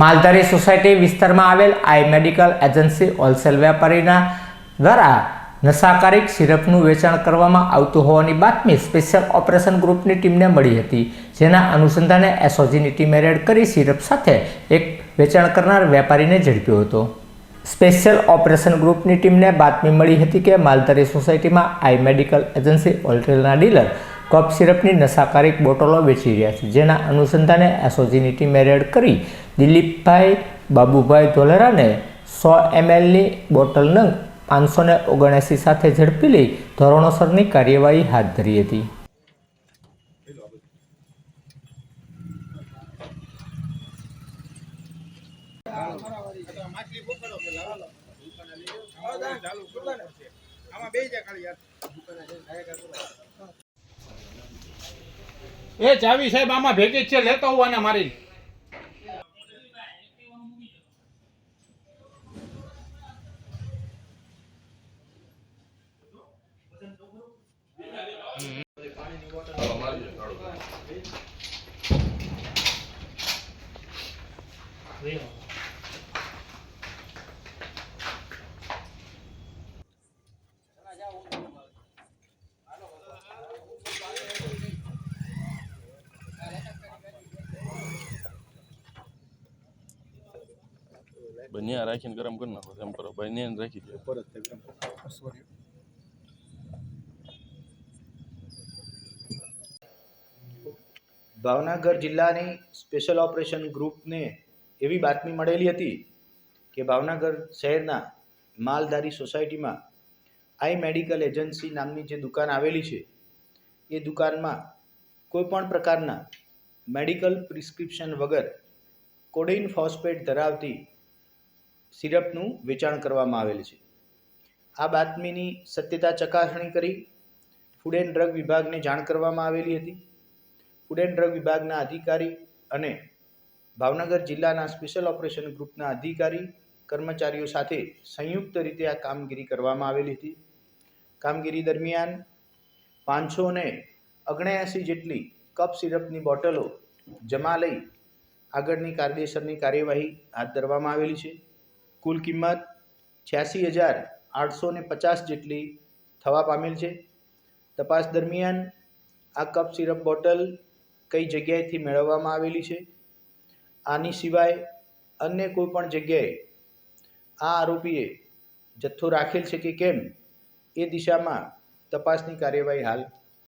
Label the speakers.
Speaker 1: માલધારી society વિસ્તારમાં આવેલ આઈ મેડિકલ એજન્સી હોલસેલ વેપારીના દ્વારા નશાકારક સિરપનું વેચાણ કરવામાં આવતું હોવાની બાતમી સ્પેશિયલ ઓપરેશન ગ્રુપની ટીમને મળી હતી, જેના અનુસંધાને એસઓજીની ટીમે રેડ કરી સિરપ સાથે એક વેચાણ કરનાર વેપારીને ઝડપ્યો હતો. સ્પેશિયલ ઓપરેશન ગ્રુપની ટીમને બાતમી મળી હતી કે માલધારી સોસાયટીમાં આઈ મેડિકલ એજન્સી હોલસેલના ડીલર કપ સિરપની નશાકારક બોટલો વેચી રહ્યા છે, જેના અનુસંધાને એસઓજીની ટીમે રેડ કરી દિલીપભાઈ બાબુભાઈ ધોલેરાને સો એમએલની બોટલ નંગ પાંચસો ને ઓગણએંસી સાથે ઝડપી લઈ ધોરણોસરની કાર્યવાહી હાથ ધરી હતી.
Speaker 2: એ ચાવી સાહેબ આમાં ભેગી છે લેતો હું આને મારી
Speaker 3: બન્યા રાખીને ગરમ કરી નાખો એમ કરો. બન્યા રાખી દો.
Speaker 4: ભાવનગર જિલ્લાની સ્પેશિયલ ઓપરેશન ગ્રુપને એવી બાતમી મળેલી હતી કે ભાવનગર શહેરના માલધારી સોસાયટીમાં આઈ મેડિકલ એજન્સી નામની જે દુકાન આવેલી છે, એ દુકાનમાં કોઈપણ પ્રકારના મેડિકલ પ્રિસ્ક્રિપ્શન વગર કોડેઇન ફોસ્ફેટ ધરાવતી સિરપનું વેચાણ કરવામાં આવેલ છે. આ બાતમીની સત્યતા ચકાસણી કરી ફૂડ એન્ડ ડ્રગ વિભાગને જાણ કરવામાં આવેલી હતી. ફૂડ એન્ડ ડ્રગ વિભાગના અધિકારી અને ભાવનગર જિલ્લાના સ્પેશિયલ ઓપરેશન ગ્રુપના અધિકારી કર્મચારીઓ સાથે સંયુક્ત રીતે આ કામગીરી કરવામાં આવેલી હતી. કામગીરી દરમિયાન પાંચસો ને ઓગણ્યાસી જેટલી કપ સિરપની બોટલો જમા લઈ આગળની કાયદેસરની કાર્યવાહી હાથ ધરવામાં આવેલી છે. કુલ કિંમત છ્યાસી હજાર આઠસો ને પચાસ જેટલી થવા પામેલ છે. તપાસ દરમિયાન આ કપ સિરપ બોટલ કઈ જગ્યાએથી મેળવવામાં આવેલી છે? આની સિવાય અન્ય કોઈ પણ જગ્યાએ આ આરોપીએ જથ્થો રાખેલ છે કે કેમ? એ દિશામાં તપાસની કાર્યવાહી હાલ